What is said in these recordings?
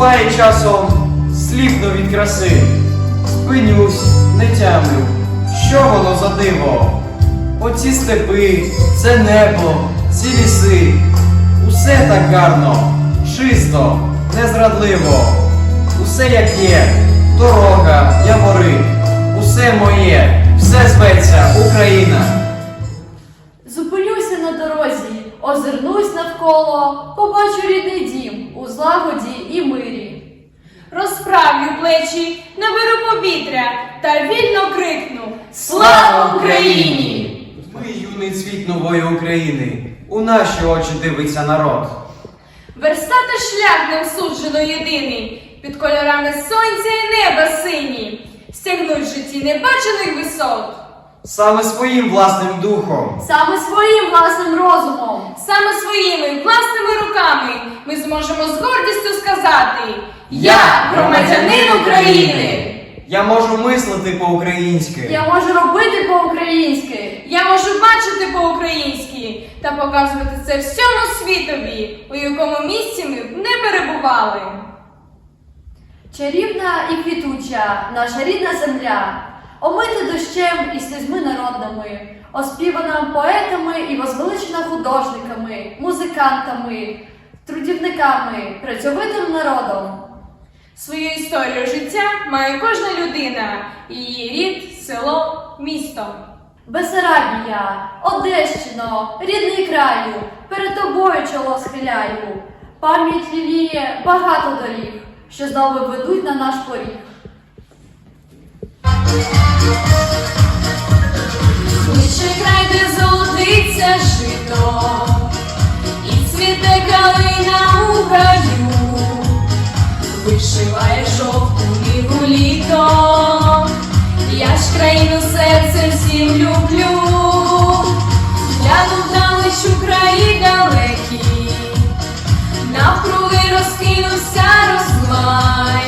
Буває часом сліпну від краси, спинюсь, не тямлю, що воно за диво? Оці степи, це небо, ці ліси, усе так гарно, чисто, незрадливо, усе як є, дорога, явори, усе моє, все зветься Україна. Зупинюся на дорозі, озирнусь навколо, побачу рідний дім у злагоді і мирі. Розправлю плечі, наберу повітря та вільно крикну Слава Україні! Ми юний цвіт нової України, у наші очі дивиться народ. Верстати шлях нам суджено єдиний, під кольорами сонця і неба сині, стягнуть в житті небачених висот. Саме своїм власним духом. Саме своїм власним розумом. Саме своїми власними руками ми зможемо з гордістю сказати Я громадянин України! Я можу мислити по-українськи. Я можу робити по-українськи. Я можу бачити по-українськи та показувати це всьому світові, у якому місці ми б не перебували. Чарівна і квітуча наша рідна земля, омита дощем і слізьми народними, оспівана поетами і возвеличена художниками, музикантами, трудівниками, працьовитим народом. Свою історію життя має кожна людина, її рід, село, місто. Бесарабія, Одещино, рідний краю, перед тобою чоло схиляю. Пам'ять ліліє багато доріг, що знову ведуть на наш поріг. Лише край, де золотиться жито, цвіте калина у гаю, вишиває жовту лігу літо, я ж країну серцем всім люблю, гляну вдалеч у краї далекі, навкруги розкинувся розмай.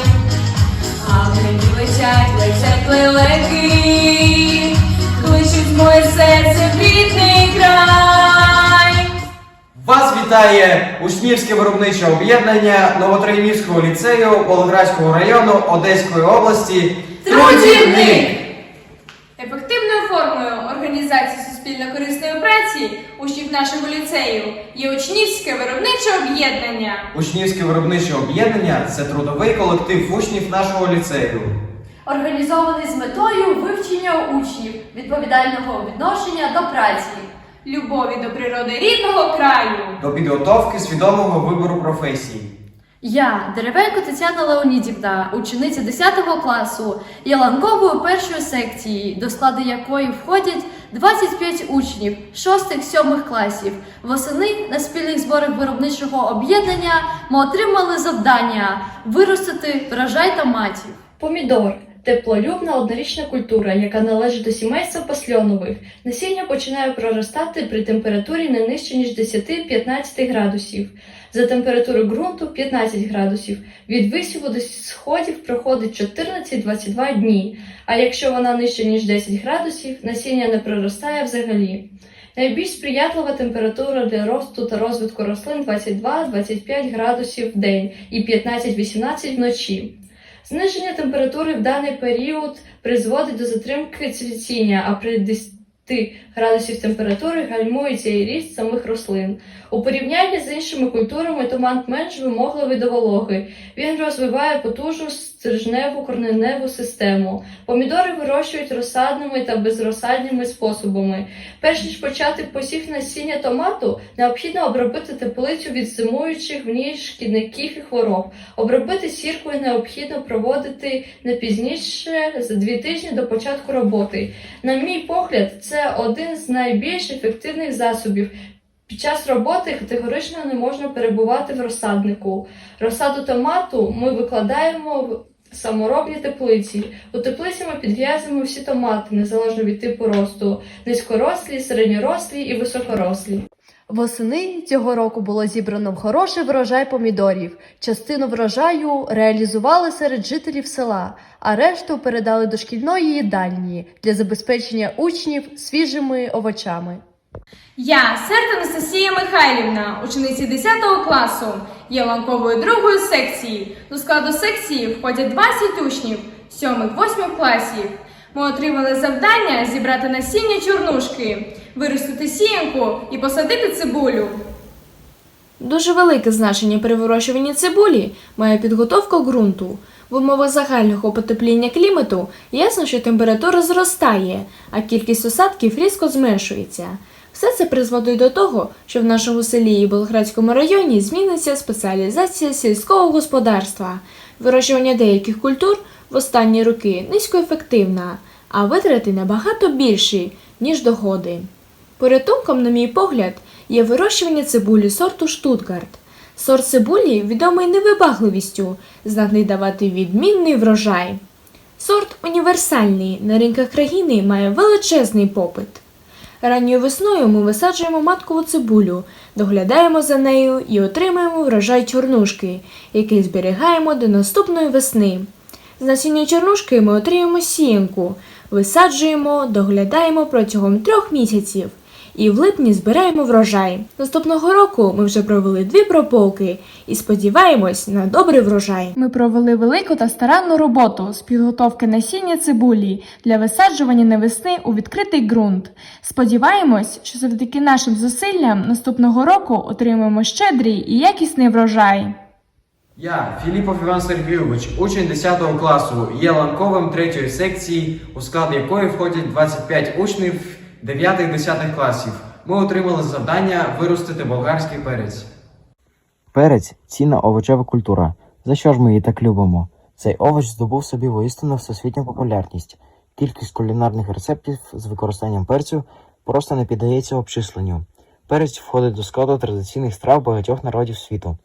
А мені летять, летять лелеки, кличуть моє серце вітає Учнівське виробниче об'єднання Новотрейнівського ліцею Волгоградського району Одеської області. Трудівник! Ефективною формою організації суспільно-корисної праці учнів нашого ліцею є учнівське виробниче об'єднання. Учнівське виробниче об'єднання це трудовий колектив учнів нашого ліцею. Організований з метою вивчення учнів, відповідального відношення до праці. Любові до природи рідного краю. До підготовки свідомого вибору професій. Я, Деревенко Тетяна Леонідівна, учениця 10 класу, є ланковою першої секції, до складу якої входять 25 учнів 6-7 класів. Восени на спільних зборах виробничого об'єднання ми отримали завдання виростити врожай томатів. Помідор теплолюбна однорічна культура, яка належить до сімейства пасльонових. Насіння починає проростати при температурі не нижче ніж 10-15 градусів. За температурою ґрунту 15 градусів. Від висіву до сходів проходить 14-22 дні. А якщо вона нижче ніж 10 градусів, насіння не проростає взагалі. Найбільш сприятлива температура для росту та розвитку рослин 22-25 градусів в день і 15-18 вночі. Зниження температури в даний період призводить до затримки цвітіння, а при 10 градусів температури гальмується і ріст самих рослин. У порівнянні з іншими культурами томат менш вимогливий до вологи. Він розвиває потужну стрижневу корневу систему. Помідори вирощують розсадними та безрозсадними способами. Перш ніж почати посів насіння томату, необхідно обробити теплицю від зимуючих в ній шкідників і хвороб. Обробити сіркою необхідно проводити не пізніше за дві тижні до початку роботи. На мій погляд, це один з найбільш ефективних засобів. Під час роботи категорично не можна перебувати в розсаднику. Розсаду томату ми викладаємо саморобні теплиці. У теплиці ми підв'язуємо всі томати, незалежно від типу росту, низькорослі, середньорослі і високорослі. Восени цього року було зібрано хороший врожай помідорів. Частину врожаю реалізували серед жителів села, а решту передали до шкільної їдальні для забезпечення учнів свіжими овочами. Я, Серта Анастасія Михайлівна, учениця 10 класу, є ланковою другої секції. До складу секції входять 20 учнів 7-8 класів. Ми отримали завдання зібрати насіння чорнушки, виростити сіянку і посадити цибулю. Дуже велике значення при вирощуванні цибулі має підготовка ґрунту. В умовах загального потепління клімату ясно, що температура зростає, а кількість осадків різко зменшується. Все це призводить до того, що в нашому селі і Болградському районі зміниться спеціалізація сільського господарства. Вирощування деяких культур в останні роки низькоефективна, а витрати набагато більші, ніж доходи. Порятунком, на мій погляд, є вирощування цибулі сорту Штутгарт. Сорт цибулі відомий невибагливістю, здатний давати відмінний врожай. Сорт універсальний, на ринках країни має величезний попит. Ранньою весною ми висаджуємо маткову цибулю, доглядаємо за нею і отримуємо врожай чорнушки, який зберігаємо до наступної весни. З насіння чорнушки ми отримуємо сіянку, висаджуємо, доглядаємо протягом трьох місяців і в липні збираємо врожай. Наступного року ми вже провели дві прополки і сподіваємось на добрий врожай. Ми провели велику та старанну роботу з підготовки насіння цибулі для висаджування навесни у відкритий ґрунт. Сподіваємось, що завдяки нашим зусиллям наступного року отримаємо щедрий і якісний врожай. Я, Філіпов Іван Сергійович, учень 10 класу, є ланковим третьої секції, у склад якої входять 25 учнів 9-10 класів. Ми отримали завдання виростити болгарський перець. Перець цінна овочева культура. За що ж ми її так любимо? Цей овоч здобув собі воістину всесвітню популярність. Кількість кулінарних рецептів з використанням перцю просто не піддається обчисленню. Перець входить до складу традиційних страв багатьох народів світу.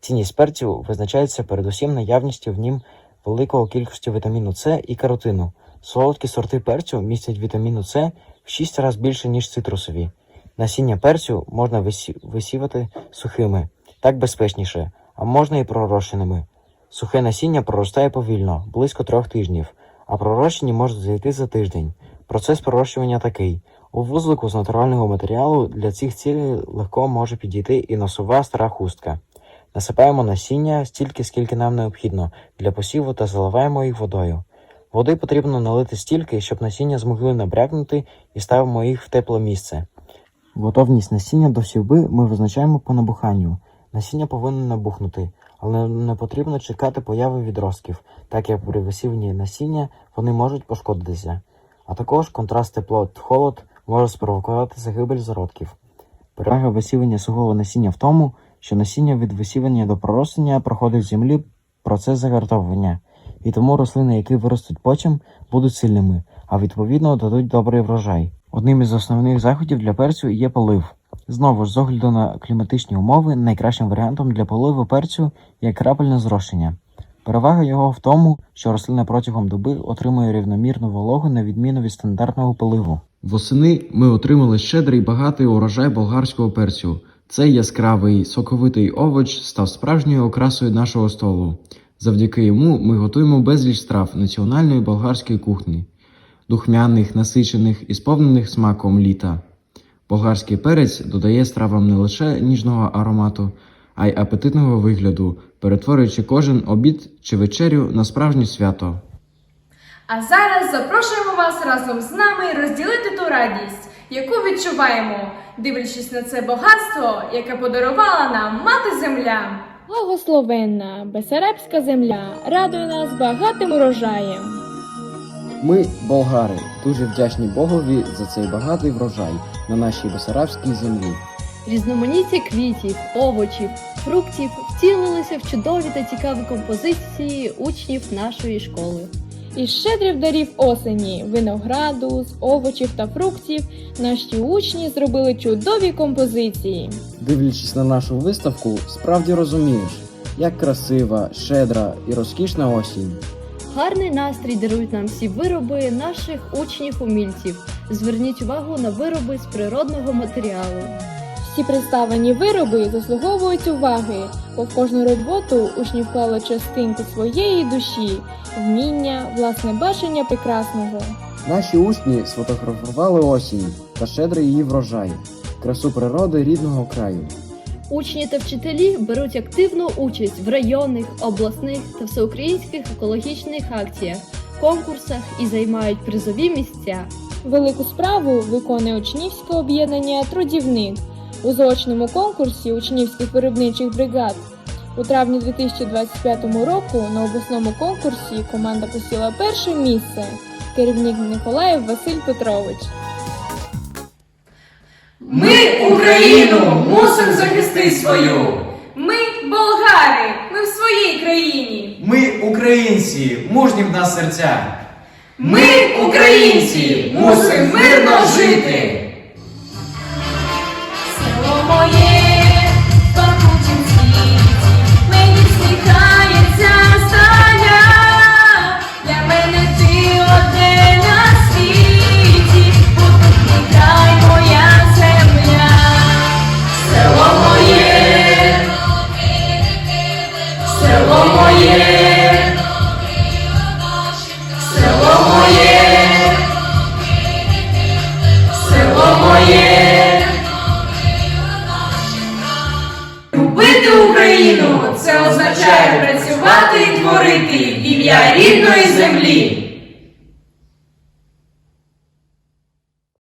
Цінність перцю визначається передусім наявністю в нім великого кількості вітаміну С і каротину. Солодкі сорти перцю містять вітаміну С в 6 разів більше, ніж цитрусові. Насіння перцю можна висівати сухими, так безпечніше, а можна і пророщеними. Сухе насіння проростає повільно, близько трьох тижнів, а пророщені можуть зайти за тиждень. Процес пророщування такий: у вузлику з натурального матеріалу для цих цілей легко може підійти і носова стара хустка. Насипаємо насіння стільки, скільки нам необхідно для посіву та заливаємо їх водою. Води потрібно налити стільки, щоб насіння змогли набрякнути і ставимо їх в тепле місце. Готовність насіння до сівби ми визначаємо по набуханню. Насіння повинно набухнути, але не потрібно чекати появи відростків, так як при висіванні насіння вони можуть пошкодитися. А також контраст тепло-холод може спровокувати загибель зародків. Перевага висівання сухого насіння в тому, що насіння від висівання до проростання проходить в землі процес загартовування, і тому рослини, які виростуть потім, будуть сильними, а відповідно дадуть добрий врожай. Одним із основних заходів для перцю є полив. Знову ж, з огляду на кліматичні умови, найкращим варіантом для поливу перцю є крапельне зрощення. Перевага його в тому, що рослина протягом доби отримує рівномірну вологу на відміну від стандартного поливу. Восени ми отримали щедрий багатий урожай болгарського перцю. Цей яскравий соковитий овоч став справжньою окрасою нашого столу. Завдяки йому ми готуємо безліч страв національної болгарської кухні, духмяних, насичених і сповнених смаком літа. Болгарський перець додає стравам не лише ніжного аромату, а й апетитного вигляду, перетворюючи кожен обід чи вечерю на справжнє свято. А зараз запрошуємо вас разом з нами розділити ту радість, яку відчуваємо, дивлячись на це багатство, яке подарувала нам мати земля. Благословенна Бесарабська земля радує нас багатим урожаєм. Ми, болгари, дуже вдячні Богові за цей багатий врожай на нашій Бесарабській землі. Різноманіття квітів, овочів, фруктів втілилися в чудові та цікаві композиції учнів нашої школи. Із щедрих дарів осені, винограду, з овочів та фруктів наші учні зробили чудові композиції. Дивлячись на нашу виставку, справді розумієш, як красива, щедра і розкішна осінь. Гарний настрій дарують нам всі вироби наших учнів-умільців. Зверніть увагу на вироби з природного матеріалу. Всі представлені вироби заслуговують уваги, бо в кожну роботу учні вклали частинку своєї душі, вміння, власне бачення прекрасного. Наші учні сфотографували осінь та щедрий її врожай. Красу природи рідного краю. Учні та вчителі беруть активну участь в районних, обласних та всеукраїнських екологічних акціях, конкурсах і займають призові місця. Велику справу виконує учнівське об'єднання Трудівник у заочному конкурсі учнівських виробничих бригад. У травні 2025 року на обласному конкурсі команда посіла перше місце. Керівник Николаєв Василь Петрович. Ми Україну мусимо захистити свою. Ми болгари, ми в своїй країні. Ми українці, мужні в нас серця. Ми, українці, мусимо мирно жити. Ім'я рідної землі.